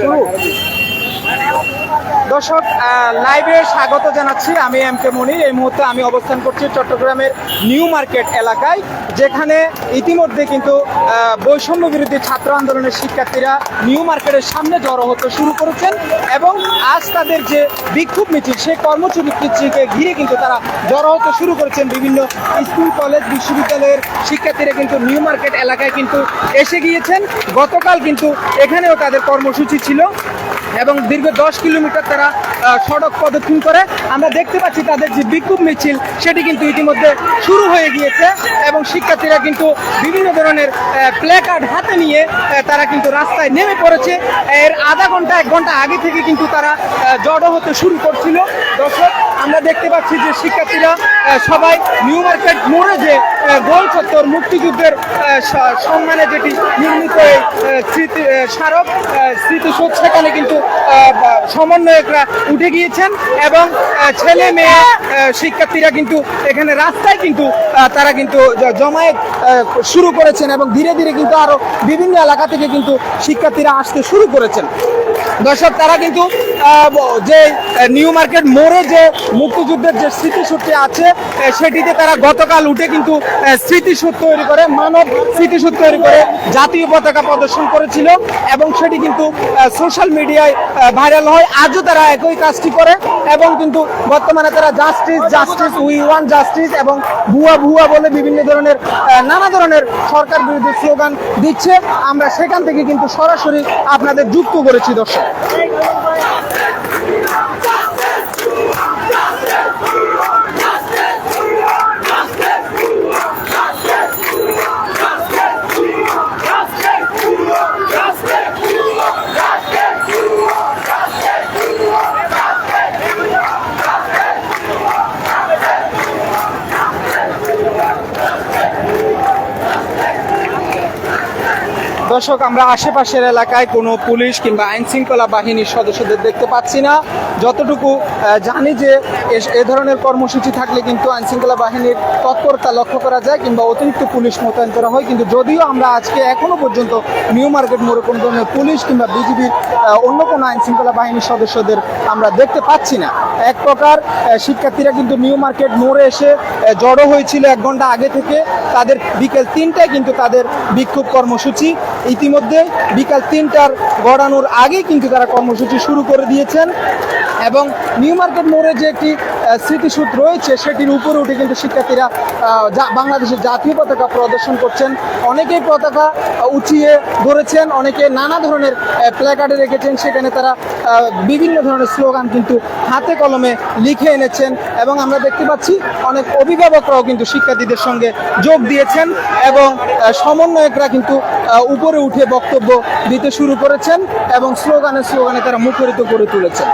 哦 দর্শক লাইভে স্বাগত জানাচ্ছি আমি এম কে মনির। এই মুহূর্তে আমি অবস্থান করছি চট্টগ্রামের নিউ মার্কেট এলাকায়, যেখানে ইতিমধ্যে কিন্তু বৈষম্য বিরোধী ছাত্র আন্দোলনের শিক্ষার্থীরা নিউ মার্কেটের সামনে জড়ো হতে শুরু করেছেন এবং আজ তাদের যে বিক্ষোভ মিছিল, সেই কর্মসূচিকে ঘিরে কিন্তু তারা জড়ো হতে শুরু করেছেন। বিভিন্ন স্কুল, কলেজ, বিশ্ববিদ্যালয়ের শিক্ষার্থীরা কিন্তু নিউ মার্কেট এলাকায় কিন্তু এসে গিয়েছেন। গতকাল কিন্তু এখানেও তাদের কর্মসূচি ছিল। এবং দীর্ঘ দশ কিলোমিটার তারা সড়ক প্রদক্ষিণ করে। আমরা দেখতে পাচ্ছি তাদের যে বিক্ষোভ মিছিল, সেটি কিন্তু ইতিমধ্যে শুরু হয়ে গিয়েছে এবং শিক্ষার্থীরা কিন্তু বিভিন্ন ধরনের প্লে কার্ড হাতে নিয়ে তারা কিন্তু রাস্তায় নেমে পড়েছে। এর আধা ঘণ্টা, এক ঘণ্টা আগে থেকে কিন্তু তারা জড়ো হতে শুরু করছিল। দর্শক আমরা দেখতে পাচ্ছি যে শিক্ষার্থীরা সবাই নিউ মার্কেট মোড়ে যে গোল চত্বর মুক্তিযুদ্ধের সম্মানে যেটি নির্মিত এই স্মৃতি স্মারক স্মৃতিসৌধ, সেখানে কিন্তু সমন্বয়করা উঠে গিয়েছেন এবং ছেলে মেয়ে শিক্ষার্থীরা কিন্তু এখানে রাস্তায় কিন্তু তারা কিন্তু জমায়েত শুরু করেছেন এবং ধীরে ধীরে কিন্তু আরও বিভিন্ন এলাকা থেকে কিন্তু শিক্ষার্থীরা আসতে শুরু করেছেন। দর্শক, তারা কিন্তু যে নিউ মার্কেট মোড়ে যে মুক্তিযুদ্ধের যে স্মৃতিসূত্রটি আছে সেটিতে তারা গতকাল উঠে কিন্তু স্মৃতিসূত্র তৈরি করে, মানব স্মৃতিসূত্র তৈরি করে জাতীয় পতাকা প্রদর্শন করেছিল এবং সেটি কিন্তু সোশ্যাল মিডিয়ায় ভাইরাল হয়। আজও তারা একই কাজটি করে এবং কিন্তু বর্তমানে তারা justice justice we want justice এবং ভুয়া ভুয়া বলে বিভিন্ন ধরনের নানা ধরনের সরকার বিরোধী স্লোগান দিচ্ছে। আমরা সেখান থেকে কিন্তু সরাসরি আপনাদের যুক্ত করেছি, দর্শক। Thank you. দর্শক, আমরা আশেপাশের এলাকায় কোনো পুলিশ কিংবা আইন শৃঙ্খলা বাহিনীর সদস্যদের দেখতে পাচ্ছি না। যতটুকু জানি যে এ ধরনের কর্মসূচি থাকলে কিন্তু আইন শৃঙ্খলা বাহিনীর তৎপরতা লক্ষ্য করা যায় কিংবা অতিরিক্ত পুলিশ মোতায়েন করা হয়। কিন্তু যদিও আমরা আজকে এখনও পর্যন্ত নিউ মার্কেট মোড়ে কোনো ধরনের পুলিশ কিংবা বিজিবির অন্য কোনো আইন শৃঙ্খলা বাহিনীর সদস্যদের আমরা দেখতে পাচ্ছি না। এক প্রকার শিক্ষার্থীরা কিন্তু নিউ মার্কেট মোড়ে এসে জড়ো হয়েছিল এক ঘণ্টা আগে থেকে। তাদের বিকেল তিনটায় কিন্তু তাদের বিক্ষোভ কর্মসূচি। ইতিমধ্যে বিকাল তিনটার গড়ানোর আগে কিন্তু তারা কর্মসূচি শুরু করে দিয়েছেন। এবং নিউ মার্কেট মোড়ে যে একটি স্মৃতিসূত রয়েছে সেটির উপরে উঠে কিন্তু শিক্ষার্থীরা বাংলাদেশের জাতীয় পতাকা প্রদর্শন করছেন। অনেকেই পতাকা উঁচিয়ে ধরেছেন অনেকে নানা ধরনের প্ল্যাকার্ডে রেখেছেন সেখানে তারা বিভিন্ন ধরনের স্লোগান কিন্তু হাতে কলমে লিখে এনেছেন। এবং আমরা দেখতে পাচ্ছি অনেক অভিভাবকরাও কিন্তু শিক্ষার্থীদের সঙ্গে যোগ দিয়েছেন এবং সমন্বয়করা কিন্তু আহ, উপরে উঠে বক্তব্য দিতে শুরু করেছেন এবং স্লোগানে স্লোগানে তারা মুখরিত করে তুলেছেন।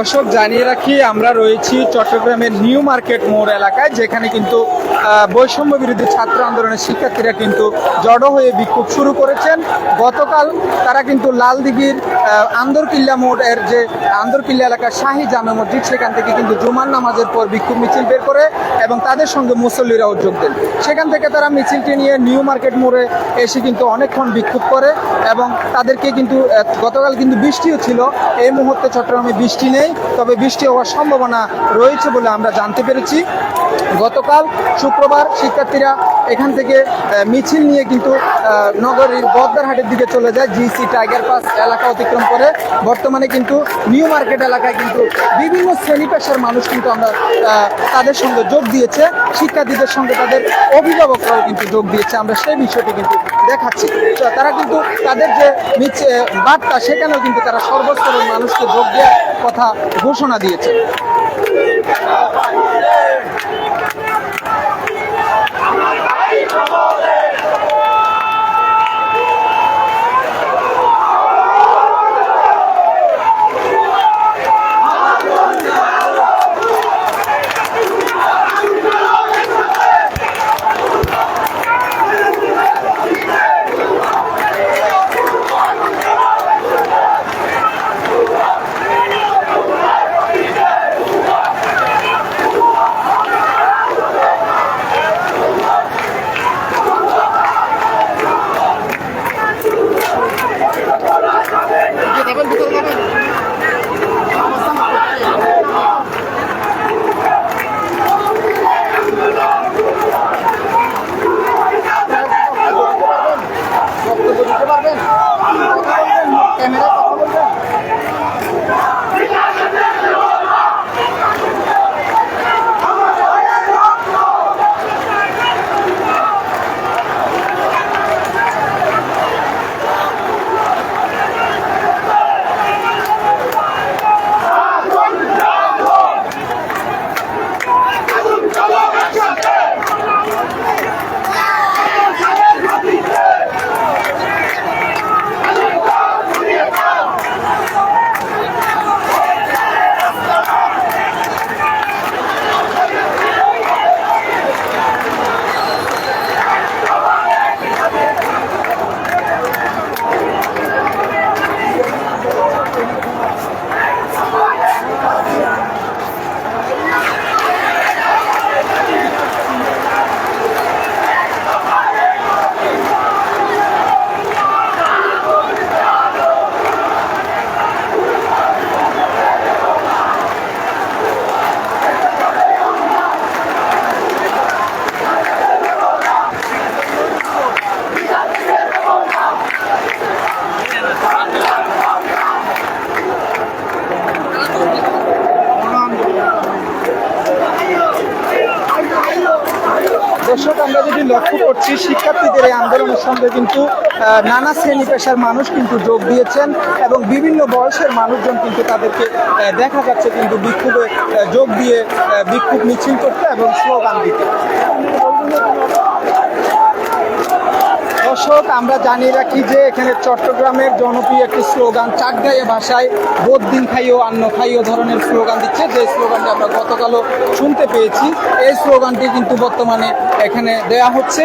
দর্শক জানিয়ে রাখি আমরা রয়েছি চট্টগ্রামের নিউ মার্কেট মোড় এলাকায় যেখানে কিন্তু বৈষম্য বিরোধী ছাত্র আন্দোলনের শিক্ষার্থীরা কিন্তু জড়ো হয়ে বিক্ষোভ শুরু করেছেন। গতকাল তারা কিন্তু লালদিঘির আন্দরকিল্লা মোড় এর যে আন্দরকিল্লা এলাকার শাহী জামে মসজিদ, সেখান থেকে কিন্তু জুমার নামাজের পর বিক্ষোভ মিছিল বের করে এবং তাদের সঙ্গে মুসল্লিরাও যোগ দেন। সেখান থেকে তারা মিছিলটি নিয়ে নিউ মার্কেট মোড়ে এসে কিন্তু অনেকক্ষণ বিক্ষোভ করে এবং তাদেরকে কিন্তু গতকাল কিন্তু বৃষ্টিও ছিল। এই মুহূর্তে চট্টগ্রামে বৃষ্টি নেই, তবে বৃষ্টি হওয়ার সম্ভাবনা রয়েছে বলে আমরা জানতে পেরেছি। গতকাল শুক্রবার শিক্ষার্থীরা এখান থেকে মিছিল নিয়ে কিন্তু নগরীর বদ্দারহাটের দিকে চলে যায় জিসি টাইগার পাস এলাকা অতিক্রম করে। বর্তমানে কিন্তু নিউ মার্কেট এলাকায় কিন্তু বিভিন্ন শ্রেণি পেশার মানুষ কিন্তু আমরা তাদের সঙ্গে যোগ দিয়েছে। শিক্ষার্থীদের সঙ্গে তাদের অভিভাবকরাও কিন্তু যোগ দিয়েছে। আমরা সেই বিষয়টি কিন্তু দেখাচ্ছি। তারা কিন্তু তাদের যে বার্তা, সেখানেও কিন্তু তারা সর্বস্তরের মানুষকে যোগ দেওয়ার কথা ঘোষণা দিয়েছে। Emerald সঙ্গে কিন্তু নানা শ্রেণি পেশার মানুষ কিন্তু যোগ দিয়েছেন এবং বিভিন্ন বয়সের মানুষজন কিন্তু তাদেরকে দেখা যাচ্ছে কিন্তু বিক্ষোভে যোগ দিয়ে বিক্ষোভ মিছিল করতে এবং স্লোগান দিতে। দর্শক, আমরা জানিয়ে রাখি যে এখানে চট্টগ্রামের জনপ্রিয় একটি স্লোগান চাটগাইয়া ভাষায়, বোধ দিন খাইও, আন্ন খাইও ধরনের স্লোগান দিচ্ছে। যে স্লোগানটি আমরা গতকালও শুনতে পেয়েছি, এই স্লোগানটি কিন্তু বর্তমানে এখানে দেয়া হচ্ছে।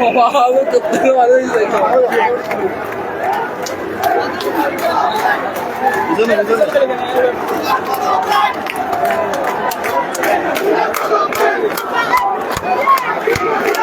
パワーブックって悪いぜ今日。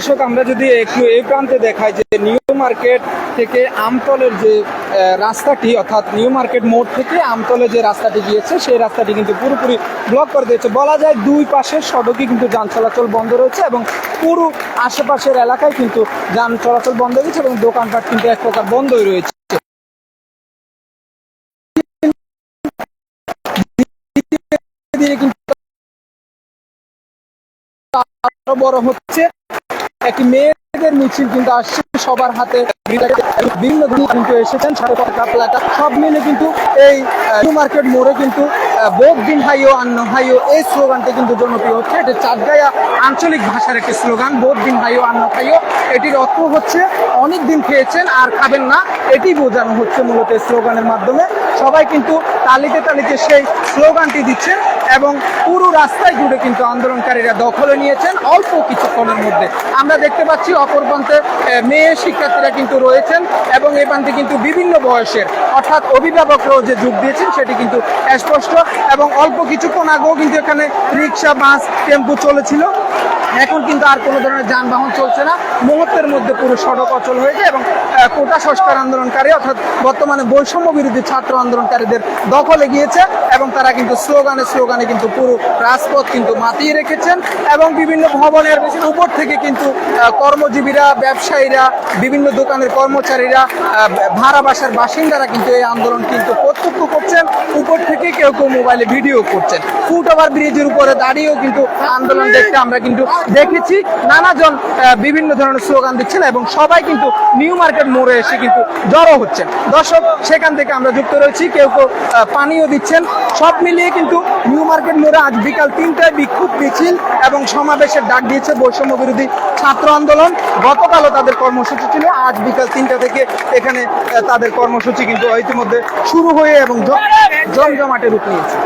দর্শক, আমরা যদি একটু এই প্রান্তে দেখাই যে নিউ মার্কেট থেকে আমতলের যে রাস্তাটি, অর্থাৎ নিউ মার্কেট মোড় থেকে আমতলে যে রাস্তাটি গিয়েছে, সেই রাস্তাটি কিন্তু পুরোপুরি ব্লক করে দিয়েছে। বলা যায় দুই পাশের সড়কই কিন্তু যান চলাচল বন্ধ রয়েছে এবং পুরো আশেপাশের এলাকায় কিন্তু যান চলাচল বন্ধ রয়েছে এবং দোকানপাট কিন্তু এক প্রকার বন্ধই রয়েছে। কিন্তু আরও বড় হচ্ছে। একটি মেয়েদের মিছিল কিন্তু আসছে। সবার হাতে বিভিন্ন কিন্তু এসেছেন সব মিলে কিন্তু এই নিউ মার্কেট মোড়ে কিন্তু বোধ দিন হাইও আন্ন হাইও এই স্লোগানটি কিন্তু জনপ্রিয় হচ্ছে। এটি চাটগায়া আঞ্চলিক ভাষার একটি স্লোগান, বোধ দিন হাইও আন্ন খাইও এটির অর্থ হচ্ছে অনেক দিন খেয়েছেন, আর খাবেন না, এটি বোঝানো হচ্ছে মূলত স্লোগানের মাধ্যমে। সবাই কিন্তু তালিতে তালিতে সেই স্লোগানটি দিচ্ছেন এবং পুরো রাস্তায় জুড়ে কিন্তু আন্দোলনকারীরা দখলে নিয়েছেন অল্প কিছুক্ষণের মধ্যে। আমরা দেখতে পাচ্ছি অপর প্রান্তে মেয়ে শিক্ষার্থীরা কিন্তু রয়েছেন এবং এই প্রান্তে কিন্তু বিভিন্ন বয়সের, অর্থাৎ অভিভাবকরাও যে যোগ দিয়েছেন সেটি কিন্তু স্পষ্ট এবং অল্প কিছুক্ষণ আগেও কিন্তু এখানে রিক্সা, বাস, টেম্পু চলেছিল। এখন কিন্তু আর কোনো ধরনের যানবাহন চলছে না। মুহূর্তের মধ্যে পুরো সড়ক অচল হয়েছে এবং কোটা সংস্কার আন্দোলনকারী অর্থাৎ বর্তমানে বৈষম্য বিরোধী ছাত্র আন্দোলনকারীদের দখলে গিয়েছে এবং তারা কিন্তু স্লোগানে স্লোগানে কিন্তু পুরো রাজপথ কিন্তু মাতিয়ে রেখেছেন এবং বিভিন্ন ভবনের উপর থেকে কিন্তু কর্মজীবীরা, ব্যবসায়ীরা, বিভিন্ন দোকানের কর্মচারীরা ভাড়া বাসার বাসিন্দারা কিন্তু এই আন্দোলন কিন্তু প্রত্যক্ষ করছেন। উপর থেকে কেউ কেউ মোবাইলে ভিডিও করছেন। ফুট ওভার ব্রিজের উপরে দাঁড়িয়েও কিন্তু আন্দোলন দেখতে আমরা কিন্তু দেখেছি। নানাজন বিভিন্ন ধরনের স্লোগান দিচ্ছেন এবং সবাই কিন্তু নিউ মার্কেট মোড়ে এসে কিন্তু জড়ো হচ্ছেন। দর্শক, সেখান থেকে আমরা যুক্ত রয়েছি। কেউ কেউ পানীয় দিচ্ছেন। সব মিলিয়ে কিন্তু নিউ মার্কেট মোড়ে আজ বিকাল তিনটায় বিক্ষোভ মিছিল এবং সমাবেশের ডাক দিয়েছে বৈষম্য বিরোধী ছাত্র আন্দোলন। গতকালও তাদের কর্মসূচি ছিল। আজ বিকাল তিনটা থেকে এখানে তাদের কর্মসূচি কিন্তু ইতিমধ্যে শুরু হয়ে এবং জমজমাটে রূপ নিয়েছে।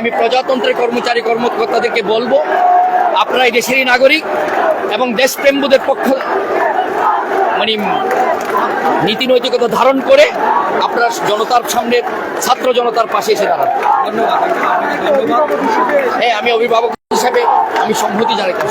আমি প্রজাতন্ত্রের কর্মচারী কর্মকর্তাদেরকে বলব, আপনারা এই দেশেরই নাগরিক এবং দেশপ্রেমবোধের পক্ষ মানে নীতি নৈতিকতা ধারণ করে আপনারা জনতার সামনে, ছাত্র জনতার পাশে এসে দাঁড়ান। হ্যাঁ আমি অভিভাবক হিসাবে, আমি সংহতি জানাইতে